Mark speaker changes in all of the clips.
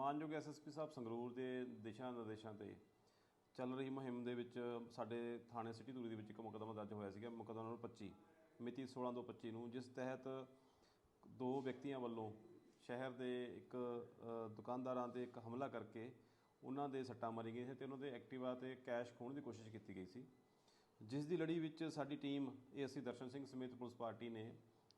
Speaker 1: ਮਾਨਯੋਗ ਐਸਐਸਪੀ ਸਾਹਿਬ ਸੰਗਰੂਰ ਦੇ ਦਿਸ਼ਾ ਨਿਰਦੇਸ਼ਾਂ ਤੇ ਚੱਲ ਰਹੀ ਮੁਹਿੰਮ ਦੇ ਵਿੱਚ ਸਾਡੇ ਥਾਣੇ ਸਿਟੀ ਦੂਰੀ ਦੇ ਵਿੱਚ ਇੱਕ ਮੁਕੱਦਮਾ ਦਰਜ ਹੋਇਆ ਸੀਗਾ, ਮੁਕੱਦਮਾ ਨੰਬਰ 25 ਮਿਤੀ 16 ਤੋਂ 25 ਨੂੰ, ਜਿਸ ਤਹਿਤ ਦੋ ਵਿਅਕਤੀਆਂ ਵੱਲੋਂ ਸ਼ਹਿਰ ਦੇ ਇੱਕ ਦੁਕਾਨਦਾਰਾਂ ਤੇ ਇੱਕ ਹਮਲਾ ਕਰਕੇ ਉਹਨਾਂ ਦੇ ਸੱਟਾਂ ਮਾਰੀ ਗਈਆਂ ਸੀ ਤੇ ਉਹਨਾਂ ਦੇ ਐਕਟਿਵਾ ਤੇ ਕੈਸ਼ ਖੋਣ ਦੀ ਕੋਸ਼ਿਸ਼ ਕੀਤੀ ਗਈ ਸੀ। ਜਿਸ ਦੀ ਲੜੀ ਵਿੱਚ ਸਾਡੀ ਟੀਮ ਏਐਸਸੀ ਦਰਸ਼ਨ ਸਿੰਘ ਸਮੇਤ ਪੁਲਿਸ ਪਾਰਟੀ ਨੇ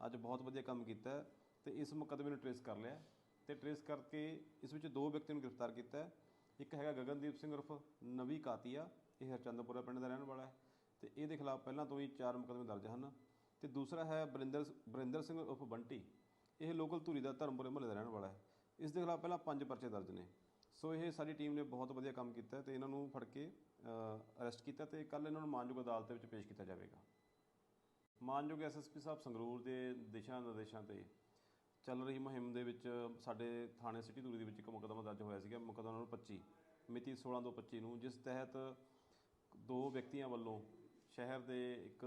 Speaker 1: ਅੱਜ ਬਹੁਤ ਵਧੀਆ ਕੰਮ ਕੀਤਾ ਹੈ ਤੇ ਇਸ ਮੁਕੱਦਮੇ ਨੂੰ ਟਰੇਸ ਕਰ ਲਿਆ। ਤੇ ਟਰੇਸ ਕਰਕੇ ਇਸ ਵਿੱਚ ਦੋ ਵਿਅਕਤੀਆਂ ਨੂੰ ਗ੍ਰਿਫਤਾਰ ਕੀਤਾ ਹੈ। ਇੱਕ ਹੈਗਾ ਗਗਨਦੀਪ ਸਿੰਘ ਉਰਫ ਨਵੀ ਕਾਤੀਆ, ਇਹ ਹਰਚੰਦਪੁਰਾ ਪਿੰਡ ਦਾ ਰਹਿਣ ਵਾਲਾ ਹੈ ਤੇ ਇਹਦੇ ਖਿਲਾਫ ਪਹਿਲਾਂ ਤੋਂ ਹੀ ਚਾਰ ਮੁਕੱਦਮੇ ਦਰਜ ਹਨ। ਤੇ ਦੂਸਰਾ ਹੈ ਬਰਿੰਦਰ ਬਰਿੰਦਰ ਸਿੰਘ ਉਰਫ ਬੰਟੀ, ਇਹ ਲੋਕਲ ਧੂਰੀ ਦਾ ਧਰਮਪੁਰੇ ਮਹੱਲੇ ਦਾ ਰਹਿਣ ਵਾਲਾ ਹੈ। ਇਸ ਦੇ ਖਿਲਾਫ ਪਹਿਲਾਂ ਪੰਜ ਪਰਚੇ ਦਰਜ ਨੇ। ਸੋ ਇਹ ਸਾਡੀ ਟੀਮ ਨੇ ਬਹੁਤ ਵਧੀਆ ਕੰਮ ਕੀਤਾ ਹੈ ਤੇ ਇਹਨਾਂ ਨੂੰ ਫੜ ਕੇ ਅਰੈਸਟ ਕੀਤਾ ਤੇ ਕੱਲ ਇਹਨਾਂ ਨੂੰ ਮਾਨਯੋਗ ਅਦਾਲਤ ਦੇ ਵਿੱਚ ਪੇਸ਼ ਕੀਤਾ ਜਾਵੇਗਾ। ਮਾਨਯੋਗ ਐਸਐਸਪੀ ਸਾਹਿਬ ਸੰਗਰੂਰ ਦੇ ਦਿਸ਼ਾ ਨਿਰਦੇਸ਼ਾਂ ਤੇ ਚੱਲ ਰਹੀ ਮੁਹਿੰਮ ਦੇ ਵਿੱਚ ਸਾਡੇ ਥਾਣੇ ਸਿਟੀ ਦੂਰੀ ਦੇ ਵਿੱਚ ਇੱਕ ਮੁਕੱਦਮਾ ਦਰਜ ਹੋਇਆ ਸੀਗਾ, ਮੁਕੱਦਮਾ ਨੰਬਰ 25 ਮਿਤੀ 16 ਤੋਂ 25 ਨੂੰ, ਜਿਸ ਤਹਿਤ ਦੋ ਵਿਅਕਤੀਆਂ ਵੱਲੋਂ ਸ਼ਹਿਰ ਦੇ ਇੱਕ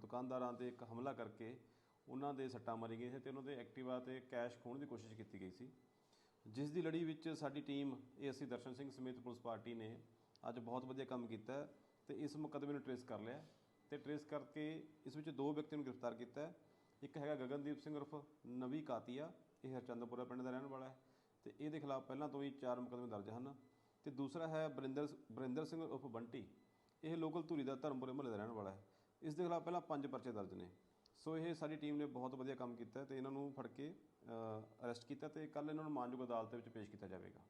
Speaker 1: ਦੁਕਾਨਦਾਰਾਂ ਤੇ ਇੱਕ ਹਮਲਾ ਕਰਕੇ ਉਹਨਾਂ ਦੇ ਸੱਟਾਂ ਮਾਰੀ ਗਈਆਂ ਸੀ ਤੇ ਉਹਨਾਂ ਦੇ ਐਕਟਿਵਾ ਤੇ ਕੈਸ਼ ਖੋਹਣ ਦੀ ਕੋਸ਼ਿਸ਼ ਕੀਤੀ ਗਈ ਸੀ। ਜਿਸ ਦੀ ਲੜੀ ਵਿੱਚ ਸਾਡੀ ਟੀਮ ਏਐਸਸੀ ਦਰਸ਼ਨ ਸਿੰਘ ਸਮੇਤ ਪੁਲਿਸ ਪਾਰਟੀ ਨੇ ਅੱਜ ਬਹੁਤ ਵਧੀਆ ਕੰਮ ਕੀਤਾ ਹੈ ਤੇ ਇਸ ਮੁਕੱਦਮੇ ਨੂੰ ਟਰੇਸ ਕਰ ਲਿਆ ਤੇ ਟਰੇਸ ਕਰਕੇ ਇਸ ਵਿੱਚ ਦੋ ਵਿਅਕਤੀਆਂ ਨੂੰ ਗ੍ਰਿਫਤਾਰ ਕੀਤਾ ਇੱਕ ਹੈਗਾ ਗਗਨਦੀਪ ਸਿੰਘ ਉਰਫ ਨਵੀ ਕਾਤੀਆ, ਇਹ ਹਰਚੰਦਪੁਰਾ ਪਿੰਡ ਦਾ ਰਹਿਣ ਵਾਲਾ ਹੈ ਤੇ ਇਹਦੇ ਖਿਲਾਫ ਪਹਿਲਾਂ ਤੋਂ ਹੀ ਚਾਰ ਮੁਕੱਦਮੇ ਦਰਜ ਹਨ ਤੇ ਦੂਸਰਾ ਹੈ ਬਰਿੰਦਰ ਬਰਿੰਦਰ ਸਿੰਘ ਉਰਫ ਬੰਟੀ, ਇਹ ਲੋਕਲ ਧੂਰੀ ਦਾ ਧਰਮਪੁਰੇ ਮਹੱਲੇ ਦਾ ਰਹਿਣ ਵਾਲਾ ਹੈ। ਇਸ ਦੇ ਖਿਲਾਫ ਪਹਿਲਾਂ ਪੰਜ ਪਰਚੇ ਦਰਜ ਨੇ। ਸੋ ਇਹ ਸਾਡੀ ਟੀਮ ਨੇ ਬਹੁਤ ਵਧੀਆ ਕੰਮ ਕੀਤਾ ਹੈ ਤੇ ਇਹਨਾਂ ਨੂੰ ਫੜ ਕੇ ਅਰੈਸਟ ਕੀਤਾ ਤੇ ਕੱਲ ਇਹਨਾਂ ਨੂੰ ਮਾਨਯੋਗ ਅਦਾਲਤ ਵਿੱਚ ਪੇਸ਼ ਕੀਤਾ ਜਾਵੇਗਾ।